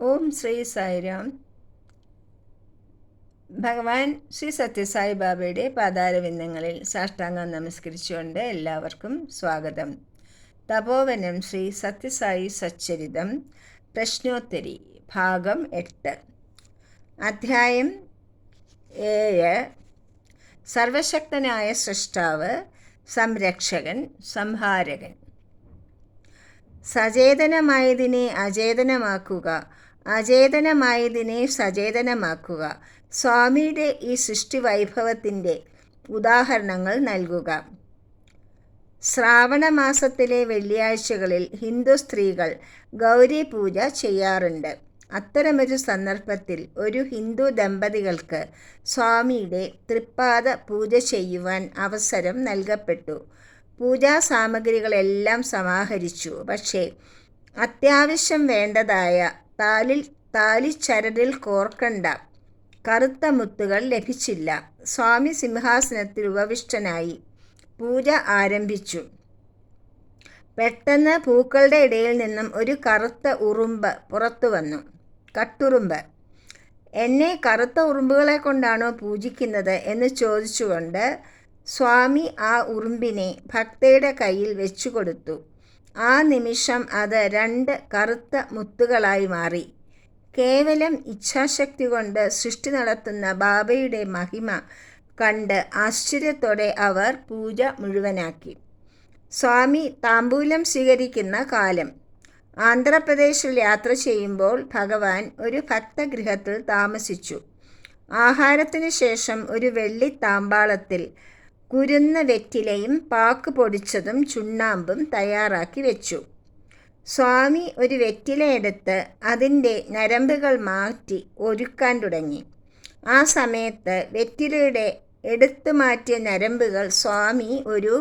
ഓം ശ്രീ സായിരാം. ഭഗവാൻ ശ്രീ സത്യസായി ബാബയുടെ പാതാരവിന്ദങ്ങളിൽ സാഷ്ടാംഗം നമസ്കരിച്ചുകൊണ്ട് എല്ലാവർക്കും സ്വാഗതം. തപോവനം ശ്രീ സത്യസായി സച്ചരിതം പ്രശ്നോത്തരി ഭാഗം എട്ട്. അധ്യായം ഏഴ്. സർവശക്തനായ സൃഷ്ടാവ് സംരക്ഷകൻ സംഹാരകൻ. സചേതനമായതിനെ അചേതനമാക്കുക അചേതനമായതിനെ സചേതനമാക്കുക. സ്വാമിയുടെ ഈ സൃഷ്ടി വൈഭവത്തിന്റെ ഉദാഹരണങ്ങൾ നൽകുക. ശ്രാവണ മാസത്തിലെ വെള്ളിയാഴ്ചകളിൽ ഹിന്ദു സ്ത്രീകൾ ഗൗരി പൂജ ചെയ്യാറുണ്ട്. അത്തരമൊരു സന്ദർഭത്തിൽ ഒരു ഹിന്ദു ദമ്പതികൾക്ക് സ്വാമിയുടെ തൃപ്പാദ പൂജ ചെയ്യുവാൻ അവസരം നൽകപ്പെട്ടു. പൂജാ സാമഗ്രികളെല്ലാം സമാഹരിച്ചു. പക്ഷേ അത്യാവശ്യം വേണ്ടതായ താലിൽ താലിച്ചരടിൽ കോർക്കണ്ട. കറുത്ത മുത്തുകൾ ലഭിച്ചില്ല. സ്വാമി സിംഹാസനത്തിൽ ഉപവിഷ്ടനായി. പൂജ ആരംഭിച്ചു. പെട്ടെന്ന് പൂക്കളുടെ ഇടയിൽ നിന്നും ഒരു കറുത്ത ഉറുമ്പ് പുറത്തു വന്നു. കട്ടുറുമ്പ്. എന്നെ കറുത്ത ഉറുമ്പുകളെ കൊണ്ടാണോ പൂജിക്കുന്നത്? എന്ന് ചോദിച്ചുകൊണ്ട് സ്വാമി ആ ഉറുമ്പിനെ ഭക്തയുടെ കയ്യിൽ വെച്ചു കൊടുത്തു. ആ നിമിഷം അത് രണ്ട് കറുത്ത മുത്തുകളായി മാറി. കേവലം ഇച്ഛാശക്തി കൊണ്ട് സൃഷ്ടി നടത്തുന്ന ബാബയുടെ മഹിമ കണ്ട് ആശ്ചര്യത്തോടെ അവർ പൂജ മുഴുവനാക്കി. സ്വാമി താമ്പൂലം സ്വീകരിക്കുന്ന കാലം. ആന്ധ്രാപ്രദേശിൽ യാത്ര ചെയ്യുമ്പോൾ ഭഗവാൻ ഒരു ഭക്തഗൃഹത്തിൽ താമസിച്ചു. ആഹാരത്തിന് ശേഷം ഒരു വെള്ളി താമ്പാളത്തിൽ കുരുന്ന വെറ്റിലയും പാക്ക് പൊടിച്ചതും ചുണ്ണാമ്പും തയ്യാറാക്കി വെച്ചു. സ്വാമി ഒരു വെറ്റില എടുത്ത് അതിന്റെ നരമ്പുകൾ മാറ്റി ഒരുക്കാൻ തുടങ്ങി. ആ സമയത്ത് വെറ്റിലയുടെ എടുത്തു മാറ്റിയ നരമ്പുകൾ സ്വാമി ഒരു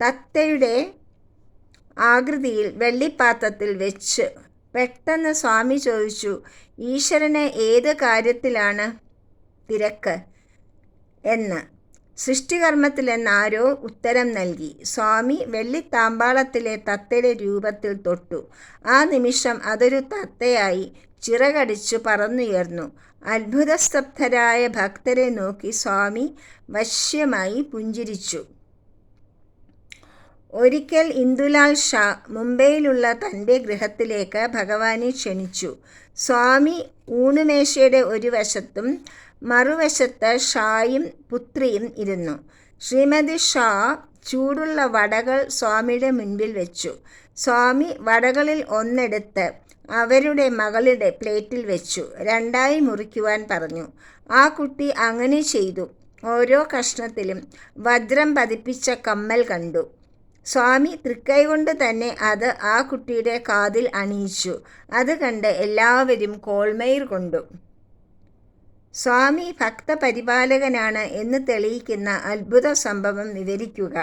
തത്തയുടെ ആകൃതിയിൽ വെള്ളിപ്പാത്രത്തിൽ വെച്ച് പെട്ടെന്ന് സ്വാമി ചോദിച്ചു ഈശ്വരന് ഏത് കാര്യത്തിലാണ് തിരക്ക്? എന്ന്. സൃഷ്ടികർമ്മത്തിൽ എന്നാരോ ഉത്തരം നൽകി. സ്വാമി വെള്ളിത്താമ്പാളത്തിലെ തത്തയുടെ രൂപത്തിൽ തൊട്ടു. ആ നിമിഷം അതൊരു തത്തയായി ചിറകടിച്ചു പറന്നുയർന്നു. അത്ഭുതസ്തബ്ധരായ ഭക്തരെ നോക്കി സ്വാമി വശ്യമായി പുഞ്ചിരിച്ചു. ഒരിക്കൽ ഇന്ദുലാൽ ഷാ മുംബൈയിലുള്ള തന്റെ ഗൃഹത്തിലേക്ക് ഭഗവാനെ ക്ഷണിച്ചു. സ്വാമി ഊണുമേശയുടെ ഒരു വശത്തും മറുവശത്ത് ഷായും പുത്രിയും ഇരുന്നു. ശ്രീമതി ഷാ ചൂടുള്ള വടകൾ സ്വാമിയുടെ മുൻപിൽ വെച്ചു. സ്വാമി വടകളിൽ ഒന്നെടുത്ത് അവരുടെ മകളുടെ പ്ലേറ്റിൽ വെച്ചു. രണ്ടായി മുറിക്കുവാൻ പറഞ്ഞു. ആ കുട്ടി അങ്ങനെ ചെയ്തു. ഓരോ കഷ്ണത്തിലും വജ്രം പതിപ്പിച്ച കമ്മൽ കണ്ടു. സ്വാമി തൃക്കൈ കൊണ്ട് തന്നെ അത് ആ കുട്ടിയുടെ കാതിൽ അണിയിച്ചു. അത് കണ്ട് എല്ലാവരും കോൾമയിർ കൊണ്ടു. സ്വാമി ഭക്തപരിപാലകനാണ് എന്ന് തെളിയിക്കുന്ന അത്ഭുത സംഭവം വിവരിക്കുക.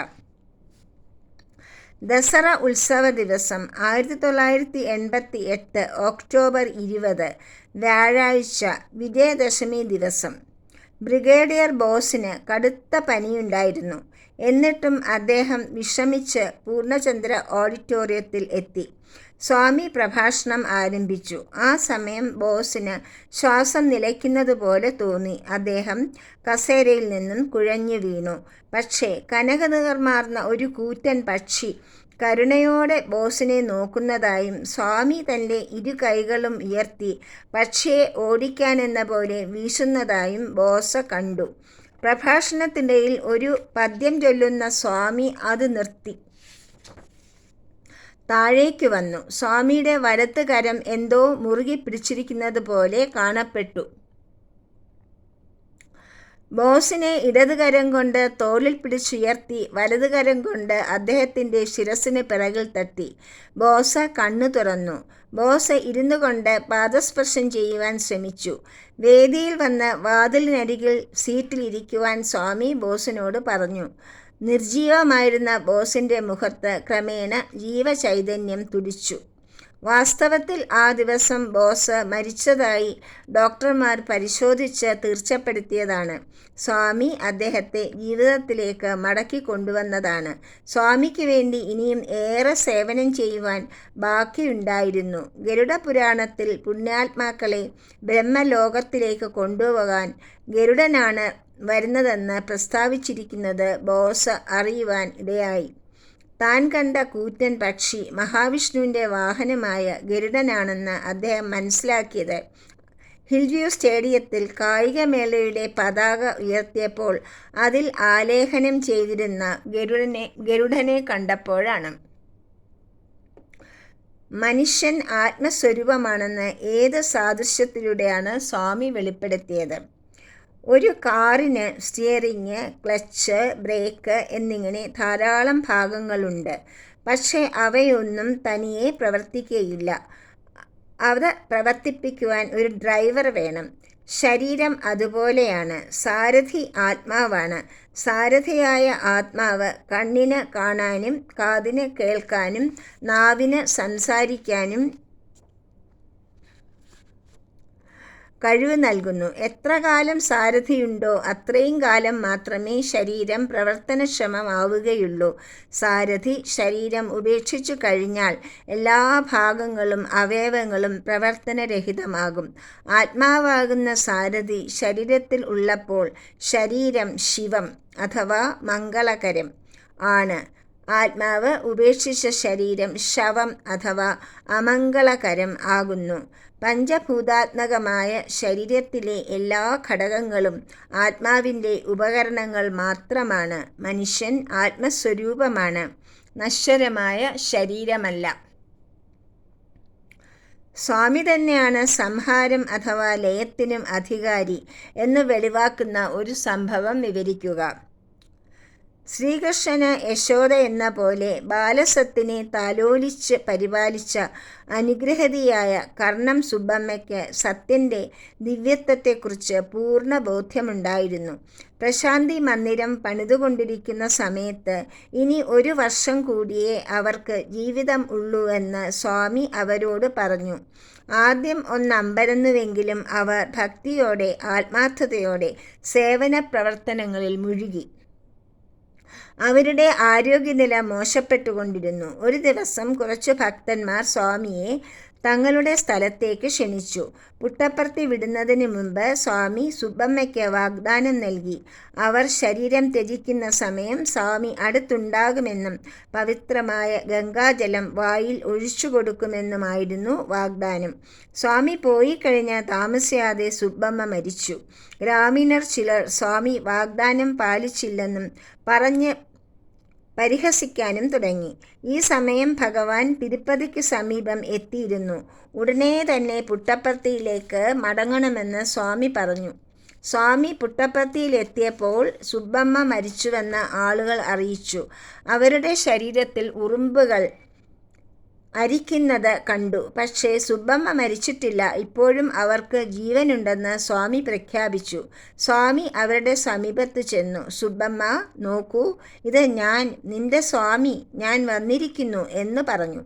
ദസറ ഉത്സവ ദിവസം ആയിരത്തി തൊള്ളായിരത്തി എൺപത്തി എട്ട് ഒക്ടോബർ ഇരുപത് വ്യാഴാഴ്ച വിജയദശമി ദിവസം. ബ്രിഗേഡിയർ ബോസിന് കടുത്ത പനിയുണ്ടായിരുന്നു. എന്നിട്ടും അദ്ദേഹം വിഷമിച്ച് പൂർണചന്ദ്ര ഓഡിറ്റോറിയത്തിൽ എത്തി. സ്വാമി പ്രഭാഷണം ആരംഭിച്ചു. ആ സമയം ബോസിന് ശ്വാസം നിലയ്ക്കുന്നത് പോലെ തോന്നി. അദ്ദേഹം കസേരയിൽ നിന്നും കുഴഞ്ഞു വീണു. പക്ഷേ കനകനിർമാർന്ന ഒരു കൂറ്റൻ പക്ഷി കരുണയോടെ ബോസിനെ നോക്കുന്നതായും സ്വാമി തന്റെ ഇരു കൈകളും ഉയർത്തി പക്ഷേ ഓടിക്കാനെന്ന പോലെ വീശുന്നതായും ബോസ കണ്ടു. പ്രഭാഷണത്തിനിടയിൽ ഒരു പദ്യം ചൊല്ലുന്ന സ്വാമി അത് നിർത്തി. താഴേക്ക് വന്നു. സ്വാമിയുടെ വലത്ത് കരം എന്തോ മുറുകി പിടിച്ചിരിക്കുന്നത് പോലെ കാണപ്പെട്ടു. ബോസിനെ ഇടതുകരം കൊണ്ട് തോളിൽ പിടിച്ചുയർത്തി വലതുകരം കൊണ്ട് അദ്ദേഹത്തിന്റെ ശിരസിന് പിറകിൽ തട്ടി. ബോസ കണ്ണു തുറന്നു. ബോസ് ഇരുന്നു കൊണ്ട് പാദസ്പർശം ചെയ്യുവാൻ ശ്രമിച്ചു. വേദിയിൽ വന്ന് വാതിലിനരികിൽ സീറ്റിൽ ഇരിക്കുവാൻ സ്വാമി ബോസിനോട് പറഞ്ഞു. നിർജീവമായിരുന്ന ബോസിന്റെ മുഖത്ത് ക്രമേണ ജീവചൈതന്യം തുടിച്ചു. വാസ്തവത്തിൽ ആ ദിവസം ബോസ് മരിച്ചതായി ഡോക്ടർമാർ പരിശോധിച്ച് തീർച്ചപ്പെടുത്തിയതാണ്. സ്വാമി അദ്ദേഹത്തെ ജീവിതത്തിലേക്ക് മടക്കി കൊണ്ടുവന്നതാണ്. സ്വാമിക്ക് വേണ്ടി ഇനിയും ഏറെ സേവനം ചെയ്യുവാൻ ബാക്കിയുണ്ടായിരുന്നു. ഗരുഡ പുരാണത്തിൽ പുണ്യാത്മാക്കളെ ബ്രഹ്മലോകത്തിലേക്ക് കൊണ്ടുപോകാൻ ഗരുഡനാണ് വരുന്നതെന്ന് പ്രസ്താവിച്ചിരിക്കുന്നത് ബോസ് അറിയുവാൻ ഇടയായി. താൻ കണ്ട കൂറ്റൻ പക്ഷി മഹാവിഷ്ണുവിന്റെ വാഹനമായ ഗരുഡനാണെന്ന് അദ്ദേഹം മനസ്സിലാക്കിയത്. ഹിൽവ്യൂ സ്റ്റേഡിയത്തിൽ കായികമേളയുടെ പതാക ഉയർത്തിയപ്പോൾ അതിൽ ആലേഖനം ചെയ്തിരുന്ന ഗരുഡനെ ഗരുഡനെ കണ്ടപ്പോഴാണ്. മനുഷ്യൻ ആത്മസ്വരൂപമാണെന്ന് ഏത് സാദൃശ്യത്തിലൂടെയാണ് സ്വാമി വെളിപ്പെടുത്തിയത്? ഒരു കാറിന് സ്റ്റിയറിങ് ക്ലച്ച് ബ്രേക്ക് എന്നിങ്ങനെ ധാരാളം ഭാഗങ്ങളുണ്ട്. പക്ഷേ അവയൊന്നും തനിയെ പ്രവർത്തിക്കുകയില്ല. അവ പ്രവർത്തിപ്പിക്കുവാൻ ഒരു ഡ്രൈവർ വേണം. ശരീരം അതുപോലെയാണ്. സാരഥി ആത്മാവാണ്. സാരഥിയായ ആത്മാവ് കണ്ണിന് കാണാനും കാതിന് കേൾക്കാനും നാവിന് സംസാരിക്കാനും കഴിവ് നൽകുന്നു. എത്ര കാലം സാരഥിയുണ്ടോ അത്രയും കാലം മാത്രമേ ശരീരം പ്രവർത്തനക്ഷമമാവുകയുള്ളൂ. സാരഥി ശരീരം ഉപേക്ഷിച്ചു കഴിഞ്ഞാൽ എല്ലാ ഭാഗങ്ങളും അവയവങ്ങളും പ്രവർത്തനരഹിതമാകും. ആത്മാവാകുന്ന സാരഥി ശരീരത്തിൽ ഉള്ളപ്പോൾ ശരീരം ശിവം അഥവാ മംഗളകരം ആണ്. ആത്മാവ് ഉപേക്ഷിച്ച ശരീരം ശവം അഥവാ അമംഗളകരം ആകുന്നു. പഞ്ചഭൂതാത്മകമായ ശരീരത്തിലെ എല്ലാ ഘടകങ്ങളും ആത്മാവിന്റെ ഉപകരണങ്ങൾ മാത്രമാണ്. മനുഷ്യൻ ആത്മസ്വരൂപമാണ്. നശ്വരമായ ശരീരമല്ല. സ്വാമി തന്നെയാണ് സംഹാരം അഥവാ ലയത്തിനും അധികാരി എന്ന് വെളിവാക്കുന്ന ഒരു സംഭവം വിവരിക്കുക. ശ്രീകൃഷ്ണന് യശോദ എന്ന പോലെ ബാലസത്തിനെ താലോലിച്ച് പരിപാലിച്ച അനുഗ്രഹതിയായ കർണം സുബമ്മയ്ക്ക് സത്യന്റെ ദിവ്യത്വത്തെക്കുറിച്ച് പൂർണ ബോധ്യമുണ്ടായിരുന്നു. പ്രശാന്തി മന്ദിരം പണിതുകൊണ്ടിരിക്കുന്ന സമയത്ത് ഇനി ഒരു വർഷം കൂടിയേ അവർക്ക് ജീവിതം ഉള്ളൂ എന്ന് സ്വാമി അവരോട് പറഞ്ഞു. ആദ്യം ഒന്നമ്പരന്നുവെങ്കിലും അവർ ഭക്തിയോടെ ആത്മാർത്ഥതയോടെ സേവന പ്രവർത്തനങ്ങളിൽ മുഴുകി. അവരുടെ ആരോഗ്യനില മോശപ്പെട്ടുകൊണ്ടിരുന്നു. ഒരു ദിവസം കുറച്ച് ഭക്തന്മാർ സ്വാമിയെ തങ്ങളുടെ സ്ഥലത്തേക്ക് ക്ഷണിച്ചു. പുട്ടപ്പർത്തി വിടുന്നതിന് മുമ്പ് സ്വാമി സുബ്ബമ്മയ്ക്ക് വാഗ്ദാനം നൽകി. അവർ ശരീരം ത്യജിക്കുന്ന സമയം സ്വാമി അടുത്തുണ്ടാകുമെന്നും പവിത്രമായ ഗംഗാജലം വായിൽ ഒഴിച്ചു കൊടുക്കുമെന്നുമായിരുന്നു വാഗ്ദാനം. സ്വാമി പോയി കഴിഞ്ഞ താമസിയാതെ സുബ്ബമ്മ മരിച്ചു. ഗ്രാമീണർ ചിലർ സ്വാമി വാഗ്ദാനം പാലിച്ചില്ലെന്നും പറഞ്ഞ് പരിഹസിക്കാനും തുടങ്ങി. ഈ സമയം ഭഗവാൻ തിരുപ്പതിക്ക് സമീപം എത്തിയിരുന്നു. ഉടനെ തന്നെ പുട്ടപ്പർത്തിയിലേക്ക് മടങ്ങണമെന്ന് സ്വാമി പറഞ്ഞു. സ്വാമി പുട്ടപ്പർത്തിയിലെത്തിയപ്പോൾ സുബ്ബമ്മ മരിച്ചുവെന്ന് ആളുകൾ അറിയിച്ചു. അവരുടെ ശരീരത്തിൽ ഉറുമ്പുകൾ അരിക്കുന്നത് കണ്ടു. പക്ഷേ സുബ്ബമ്മ മരിച്ചിട്ടില്ല. ഇപ്പോഴും അവർക്ക് ജീവനുണ്ടെന്ന് സ്വാമി പ്രഖ്യാപിച്ചു. സ്വാമി അവരുടെ സമീപത്ത് ചെന്നു. സുബ്ബമ്മ നോക്കൂ ഇത് ഞാൻ നിന്റെ സ്വാമി ഞാൻ വന്നിരിക്കുന്നു എന്ന് പറഞ്ഞു.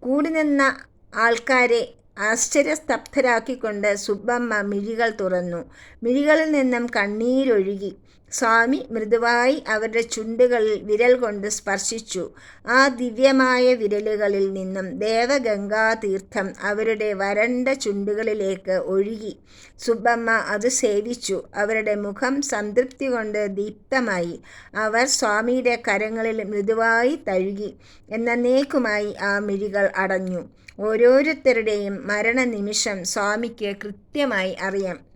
കൂടി നിന്ന ആൾക്കാരെ ആശ്ചര്യസ്തബ്ധരാക്കിക്കൊണ്ട് സുബ്ബമ്മ മിഴികൾ തുറന്നു. മിഴികളിൽ നിന്നും കണ്ണീരൊഴുകി. സ്വാമി മൃദുവായി അവരുടെ ചുണ്ടുകളിൽ വിരൽ കൊണ്ട് സ്പർശിച്ചു. ആ ദിവ്യമായ വിരലുകളിൽ നിന്നും ദേവഗംഗാതീർത്ഥം അവരുടെ വരണ്ട ചുണ്ടുകളിലേക്ക് ഒഴുകി. സുബ്ബമ്മ അത് സേവിച്ചു. അവരുടെ മുഖം സംതൃപ്തി കൊണ്ട് ദീപ്തമായി. അവർ സ്വാമിയുടെ കരങ്ങളിൽ മൃദുവായി തഴുകി. എന്നേക്കുമായി ആ മിഴികൾ അടഞ്ഞു. ഓരോരുത്തരുടെയും മരണനിമിഷം സ്വാമിക്ക് കൃത്യമായി അറിയാം.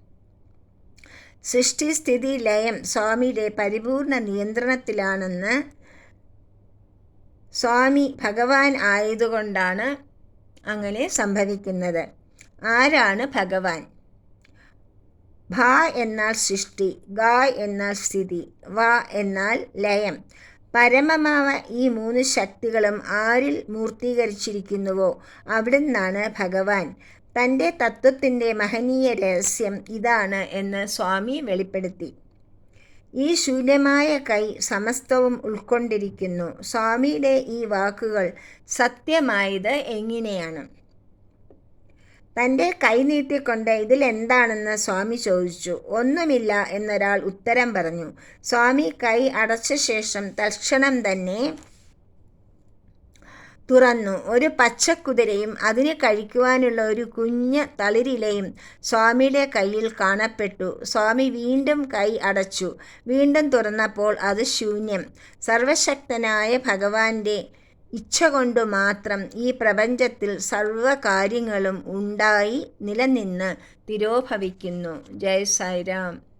സൃഷ്ടിസ്ഥിതി ലയം സ്വാമിയുടെ പരിപൂർണ നിയന്ത്രണത്തിലാണെന്ന് സ്വാമി ഭഗവാൻ ആയതുകൊണ്ടാണ് അങ്ങനെ സംഭവിക്കുന്നത്. ആരാണ് ഭഗവാൻ? ഭ എന്നാൽ സൃഷ്ടി ഗ എന്നാൽ സ്ഥിതി വ എന്നാൽ ലയം. പരമമാവ ഈ മൂന്ന് ശക്തികളും ആരിൽ മൂർത്തീകരിച്ചിരിക്കുന്നുവോ? അവിടുന്നാണ് ഭഗവാൻ. തന്റെ തത്വത്തിന്റെ മഹനീയ രഹസ്യം ഇതാണ് എന്ന് സ്വാമി വെളിപ്പെടുത്തി. ഈ ശൂന്യമായ കൈ സമസ്തവും ഉൾക്കൊണ്ടിരിക്കുന്നു. സ്വാമിയുടെ ഈ വാക്കുകൾ സത്യമായത് എങ്ങനെയാണ്? തന്റെ കൈ നീട്ടിക്കൊണ്ട് ഇതിലെന്താണെന്ന് സ്വാമി ചോദിച്ചു. ഒന്നുമില്ല എന്നൊരാൾ ഉത്തരം പറഞ്ഞു. സ്വാമി കൈ അടച്ച ശേഷം തൽക്ഷണം തന്നെ തുറന്നു. ഒരു പച്ചക്കുതിരയും അതിന് കഴിക്കുവാനുള്ള ഒരു കുഞ്ഞ് തളിരിലയും സ്വാമിയുടെ കയ്യിൽ കാണപ്പെട്ടു. സ്വാമി വീണ്ടും കൈ അടച്ചു. വീണ്ടും തുറന്നപ്പോൾ അത് ശൂന്യം. സർവശക്തനായ ഭഗവാന്റെ ഇച്ഛ കൊണ്ടു മാത്രം ഈ പ്രപഞ്ചത്തിൽ സർവകാര്യങ്ങളും ഉണ്ടായി നിലനിന്ന് തിരോഭവിക്കുന്നു. ജയ സായിരാം.